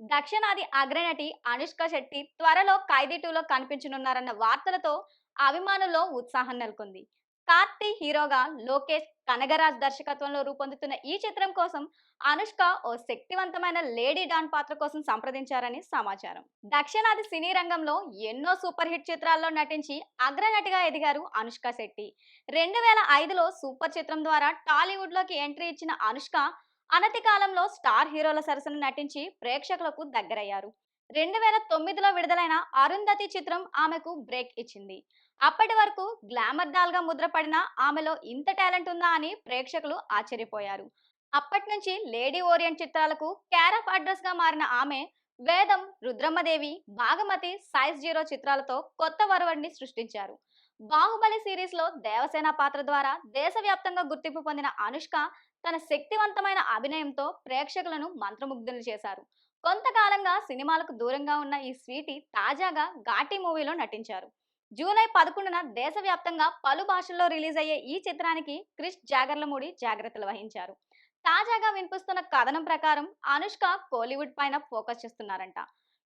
దక్షిణాది అగ్రనటి అనుష్క శెట్టి త్వరలో ఖైదీ టూలో కనిపించనున్నారన్న వార్తలతో అభిమానుల్లో ఉత్సాహం నెలకొంది. కార్తీ హీరోగా లోకేష్ కనగరాజ్ దర్శకత్వంలో రూపొందుతున్న ఈ చిత్రం కోసం అనుష్క ఓ శక్తివంతమైన లేడీ డాన్ పాత్ర కోసం సంప్రదించారని సమాచారం. దక్షిణాది సినీ రంగంలో ఎన్నో సూపర్ హిట్ చిత్రాల్లో నటించి అగ్రనటిగా ఎదిగారు అనుష్క శెట్టి. రెండు వేల ఐదులో సూపర్ చిత్రం ద్వారా టాలీవుడ్లోకి ఎంట్రీ ఇచ్చిన అనుష్క అనతి కాలంలో స్టార్ హీరోల సరసన నటించి ప్రేక్షకులకు దగ్గరయ్యారు. రెండు వేల తొమ్మిదిలో విడుదలైన అరుంధతి చిత్రం ఆమెకు బ్రేక్ ఇచ్చింది. అప్పటి వరకు గ్లామర్ డాల్గా ముద్రపడిన ఆమెలో ఇంత టాలెంట్ ఉందా అని ప్రేక్షకులు ఆశ్చర్యపోయారు. అప్పటి నుంచి లేడీ ఓరియంట్ చిత్రాలకు క్యార్ ఆఫ్ అడ్రస్గా మారిన ఆమె వేదం రుద్రమ్మదేవి భాగమతి సైజ్ జీరో చిత్రాలతో కొత్త వరవడిని సృష్టించారు. బాహుబలి సిరీస్లో దేవసేన పాత్ర ద్వారా దేశవ్యాప్తంగా గుర్తింపు పొందిన అనుష్క తన శక్తివంతమైన అభినయంతో ప్రేక్షకులను మంత్రముగ్ధులు చేశారు. కొంతకాలంగా సినిమాలకు దూరంగా ఉన్న ఈ స్వీటి తాజాగా ఘాటీ మూవీలో నటించారు. జూలై పదకొండున దేశవ్యాప్తంగా పలు భాషల్లో రిలీజ్ అయ్యే ఈ చిత్రానికి క్రిష్ జాగర్లమూడి జాగ్రత్తలు వహించారు. తాజాగా వినిపిస్తున్న కథనం ప్రకారం అనుష్క కోలీవుడ్ పైన ఫోకస్ చేస్తున్నారంట.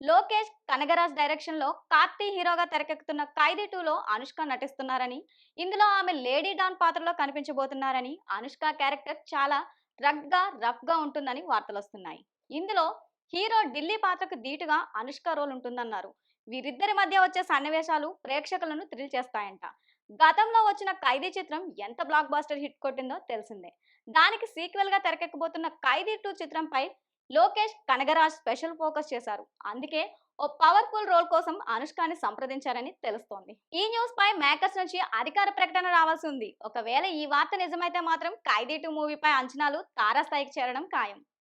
లోకేష్ కనగరాజ్ డైరెక్షన్లో కార్తీ హీరోగా తెరకెక్కుతున్న ఖైదీ టూలో అనుష్క నటిస్తున్నారని ఇందులో ఆమె లేడీ డాన్ పాత్రలో కనిపించబోతున్నారని అనుష్క క్యారెక్టర్ చాలా రగ్గా రఫ్గా ఉంటుందని వార్తలు వస్తున్నాయి ఇందులో హీరో ఢిల్లీ పాత్రకు ధీటుగా అనుష్క రోల్ ఉంటుందన్నారు. వీరిద్దరి మధ్య వచ్చే సన్నివేశాలు ప్రేక్షకులను థ్రిల్ చేస్తాయంట. గతంలో వచ్చిన ఖైదీ చిత్రం ఎంత బ్లాక్ బాస్టర్ హిట్ కొట్టిందో తెలిసిందే. దానికి సీక్వెల్గా తెరకెక్కబోతున్న ఖైదీ టూ చిత్రంపై లోకేష్ కనగరాజ్ స్పెషల్ ఫోకస్ చేశారు. అందుకే ఓ పవర్ఫుల్ రోల్ కోసం అనుష్కాని సంప్రదించారని తెలుస్తోంది. ఈ న్యూస్ పై మేకర్స్ నుంచి అధికార ప్రకటన రావాల్సి ఉంది. ఒకవేళ ఈ వార్త నిజమైతే మాత్రం ఖైదీ టూ మూవీపై అంచనాలు తారాస్థాయికి చేరడం ఖాయం.